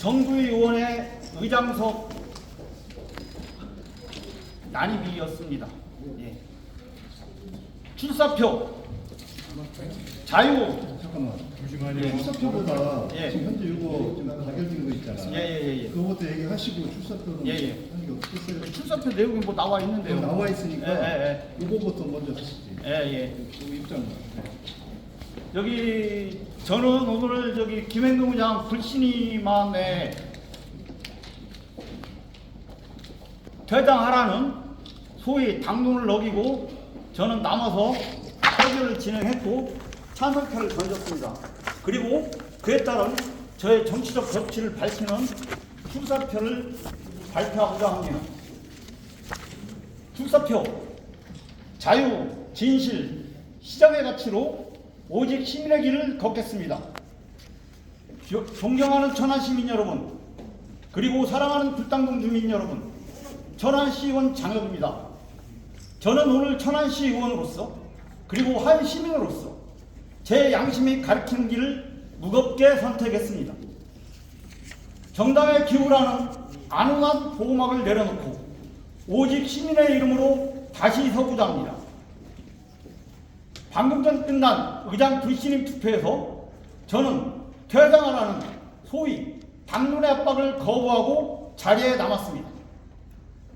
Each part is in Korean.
정부의원의 의장석 난입이었습니다. 예. 출사표 자유 잠깐만. 예. 출사표보다 예. 지금 현재 이거 지금 가결된 거 있잖아. 예예예 예, 그것도 얘기하시고 출사표는 예, 예. 하는 게 어떻겠어요? 출사표 내용이 뭐 나와 있는데요. 여기 나와 있으니까 예, 이거부터 먼저 하시지. 예, 예. 예. 그 입장. 여기 저는 오늘 저기 김행동 의장 불신임함에 퇴장하라는 소위 당론을 어기고 저는 남아서 표결을 진행했고 찬성표를 던졌습니다. 그리고 그에 따른 저의 정치적 격치를 밝히는 출사표를 발표하고자 합니다. 출사표 자유, 진실, 시장의 가치로 오직 시민의 길을 걷겠습니다. 조- 존경하는 천안 시민 여러분, 그리고 사랑하는 불당동 주민 여러분, 천안시 의원 장혁입니다. 저는 오늘 천안시 의원으로서 그리고 한 시민으로서 제 양심이 가리키는 길을 무겁게 선택했습니다. 정당의 기후라는 안온한 보호막을 내려놓고 오직 시민의 이름으로 다시 서고자 합니다. 방금 전 끝난 의장 불신임 투표에서 저는 퇴장하라는 소위 당론의 압박을 거부하고 자리에 남았습니다.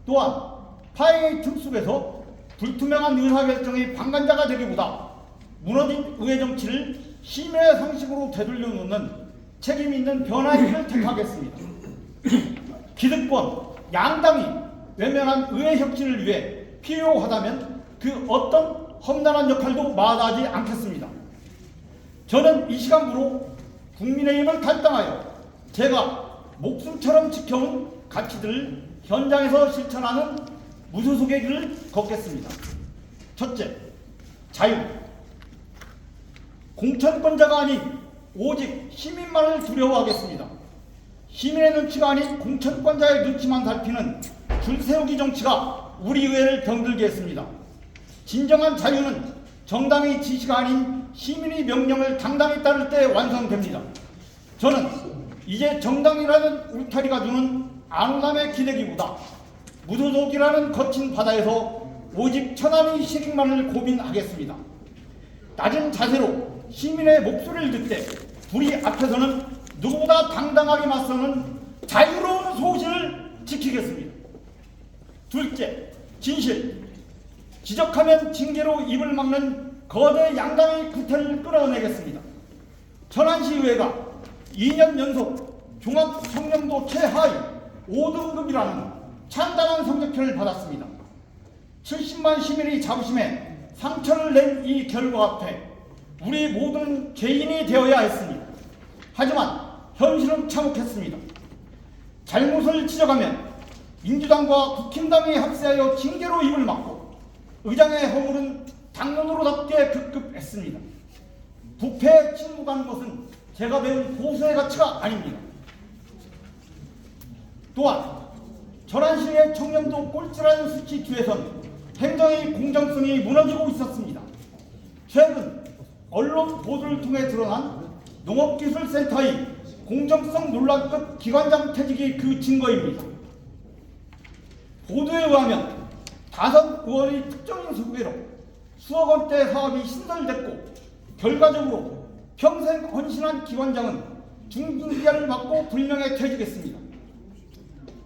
또한 파행의 틈 속에서 불투명한 의사결정의 방관자가 되기보다 무너진 의회 정치를 시민의 상식으로 되돌려 놓는 책임 있는 길을 택하겠습니다. 기득권, 양당이 외면한 의회 혁신을 위해 필요하다면 그 어떤 험난한 역할도 마다하지 않겠습니다. 저는 이 시간부로 국민의힘을 탈당하여 제가 목숨처럼 지켜온 가치들을 현장에서 실천하는 무소속의 길을 걷겠습니다. 첫째, 자유. 공천권자가 아닌 오직 시민만을 두려워하겠습니다. 시민의 눈치가 아닌 공천권자의 눈치만 살피는 줄세우기 정치가 우리 의회를 병들게 했습니다. 진정한 자유는 정당의 지시가 아닌 시민의 명령을 당당히 따를 때 완성됩니다. 저는 이제 정당이라는 울타리가 주는 안온함의 기대기보다 무소속이라는 거친 바다에서 오직 천안의 실익만을 고민하겠습니다. 낮은 자세로 시민의 목소리를 듣되 불이 앞에서는 누구보다 당당하게 맞서는 자유로운 소신을 지키겠습니다. 둘째, 진실. 지적하면 징계로 입을 막는 거대 양당의 구태를 끌어내겠습니다. 천안시의회가 2년 연속 종합청렴도 최하위 5등급이라는 찬단한 성적표를 받았습니다. 70만 시민의 자부심에 상처를 낸 이 결과 앞에 우리 모두는 죄인이 되어야 했습니다. 하지만 현실은 참혹했습니다. 잘못을 지적하면 민주당과 국힘당이 합세하여 징계로 입을 막고 의장의 허물은 당론으로답게 급급했습니다. 부패에 침묵하는 것은 제가 배운 보수의 가치가 아닙니다. 또한 전환시의 청렴도 꼴찌라는 수치 뒤에선 행정의 공정성이 무너지고 있었습니다. 최근 언론 보도를 통해 드러난 농업기술센터의 공정성 논란급 기관장 퇴직이 그 증거입니다. 보도에 의하면 다섯 의원의 특정인 소개로 수억 원대 사업이 신설됐고 결과적으로 평생 헌신한 기관장은 중징계를 받고 불명예 퇴직했습니다.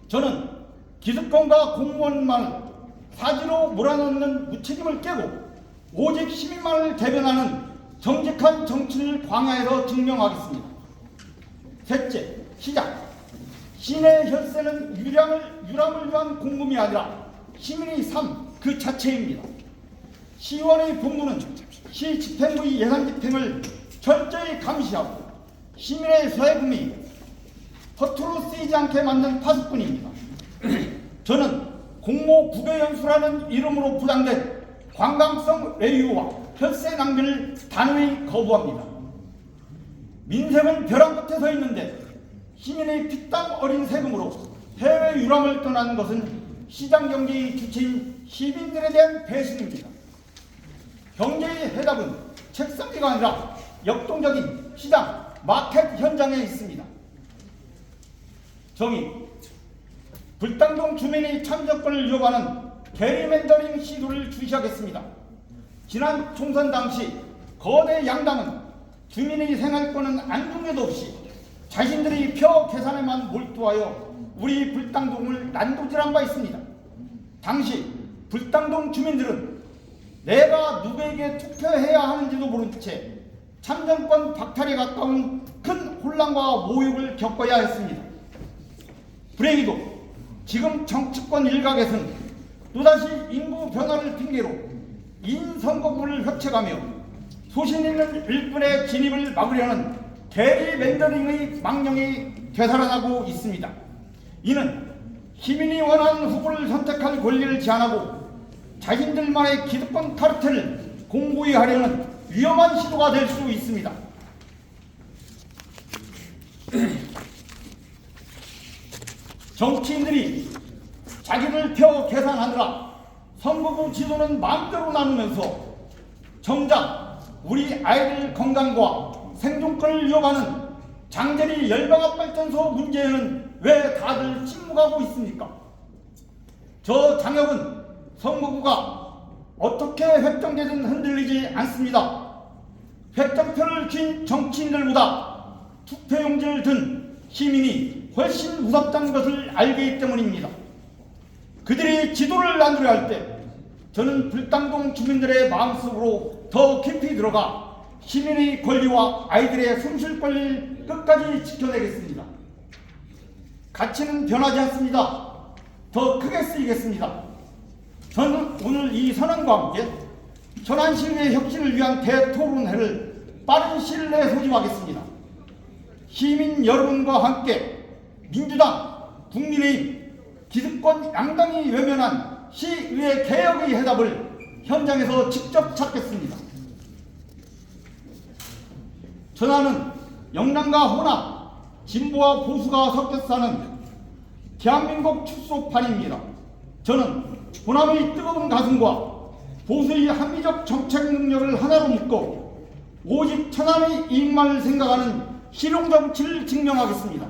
저는 기득권과 공무원만을 사지로 몰아넣는 무책임을 깨고 오직 시민만을 대변하는 정직한 정치를 광야에서 증명하겠습니다. 셋째, 시작. 시내 혈세는 유량을, 유람을 위한 공금이 아니라 시민의 삶 그 자체입니다. 시의원의 본부는 시 집행부의 예산 집행을 철저히 감시하고 시민의 세금이 허투루 쓰이지 않게 만든 파수꾼입니다. 저는 공모 부대연수라는 이름으로 부장된 관광성 외유와 혈세 낭비를 단호히 거부합니다. 민생은 벼랑 끝에 서 있는데 시민의 피땀 어린 세금으로 해외 유람을 떠나는 것은 시장 경제의 주체인 시민들에 대한 배신입니다. 경제의 해답은 책상기가 아니라 역동적인 시장, 마켓 현장에 있습니다. 정의 불당동 주민이 참정권을 요구하는 게리맨더링 시도를 주시하겠습니다. 지난 총선 당시 거대 양당은 주민의 생활권은 안중에도 없이 자신들의 표 계산에만 몰두하여 우리 불당동을 난도질한 바 있습니다. 당시 불당동 주민들은 내가 누구에게 투표해야 하는지도 모른 채 참정권 박탈에 가까운 큰 혼란과 모욕을 겪어야 했습니다. 불행히도 지금 정치권 일각에서는 또다시 인구 변화를 핑계로 인선거구를 획책하며 소신 있는 일꾼의 진입을 막으려는 게리 멘더링의 망령이 되살아나고 있습니다. 이는 시민이 원하는 후보를 선택할 권리를 제한하고 자신들만의 기득권 카르텔을 공고히 하려는 위험한 시도가 될 수 있습니다. 정치인들이 자기를 펴 계산하느라 선거구 지도는 마음대로 나누면서 정작 우리 아이들 건강과 생존권을 위협하는 장대리 열방압 발전소 문제에는 왜 다들 침묵하고 있습니까? 저 장혁은 선거구가 어떻게 획정되든 흔들리지 않습니다. 획정표를 쥔 정치인들보다 투표용지를 든 시민이 훨씬 무섭다는 것을 알기 때문입니다. 그들이 지도를 나누려 할 때 저는 불당동 주민들의 마음속으로 더 깊이 들어가 시민의 권리와 아이들의 숨쉴 권리를 끝까지 지켜내겠습니다. 가치는 변하지 않습니다. 더 크게 쓰이겠습니다. 저는 오늘 이 선언과 함께 천안시의 혁신을 위한 대토론회를 빠른 시일 내에 소집하겠습니다. 시민 여러분과 함께 민주당, 국민의힘, 기득권 양당이 외면한 시의회 개혁의 해답을 현장에서 직접 찾겠습니다. 전하는 영남과 호남, 진보와 보수가 섞여 사는 대한민국 축소판입니다. 저는 호남의 뜨거운 가슴과 보수의 합리적 정책 능력을 하나로 묶고 오직 천안의 이익만을 생각하는 실용 정치를 증명하겠습니다.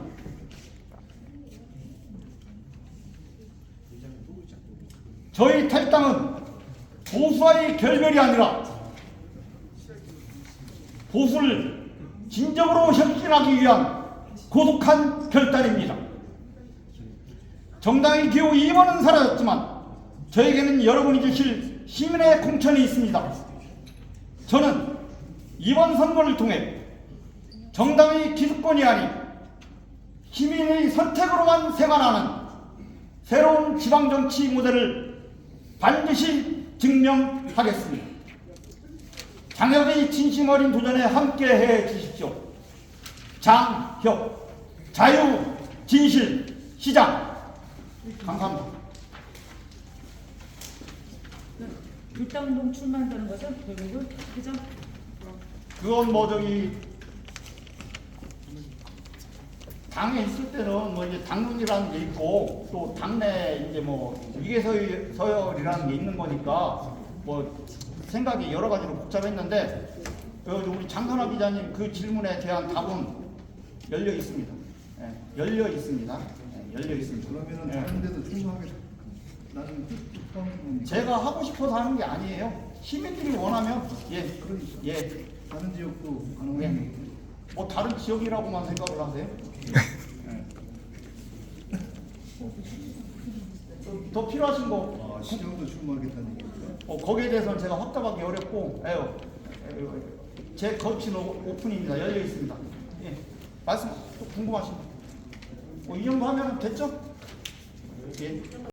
저희 탈당은 보수와의 결별이 아니라 보수를 진정으로 혁신하기 위한 고독한 결단입니다. 정당의 기호 2번은 사라졌지만 저에게는 여러분이 주실 시민의 공천이 있습니다. 저는 이번 선거를 통해 정당의 기득권이 아닌 시민의 선택으로만 생활하는 새로운 지방정치 모델을 반드시 증명하겠습니다. 장혁의 진심 어린 도전에 함께해 주십시오. 장혁, 자유, 진실, 시장. 감사합니다. 불당동 출마한다는 거죠? 결국은 그죠? 그건 뭐 저기 당에 있을 때는 뭐 이제 당론이라는 게 있고 또 당내 이제 뭐 위계 서열, 서열이라는 게 있는 거니까 뭐 생각이 여러 가지로 복잡했는데 어, 우리 장선화 기자님 그 질문에 대한 답은 열려 있습니다. 예, 열려 있습니다. 예, 열려 있습니다. 그러면은 예. 다른 데도 출마하게 나는 뜻 제가 하고 싶어서 하는 게 아니에요. 시민들이 원하면 예, 그러니까 예. 다른 지역도 예. 가능해. 뭐 다른 지역이라고만 생각을 하세요? 예. 더- 더 필요하신 거 아, 시정도 출마하겠다는 얘기죠. 어, 거기에 대해서는 제가 확답하기 어렵고 에요. 제 거친 오- 오픈입니다. 열려 있습니다. 예. 말씀 또 궁금하신 거? 뭐이 정도 하면 됐죠? 예.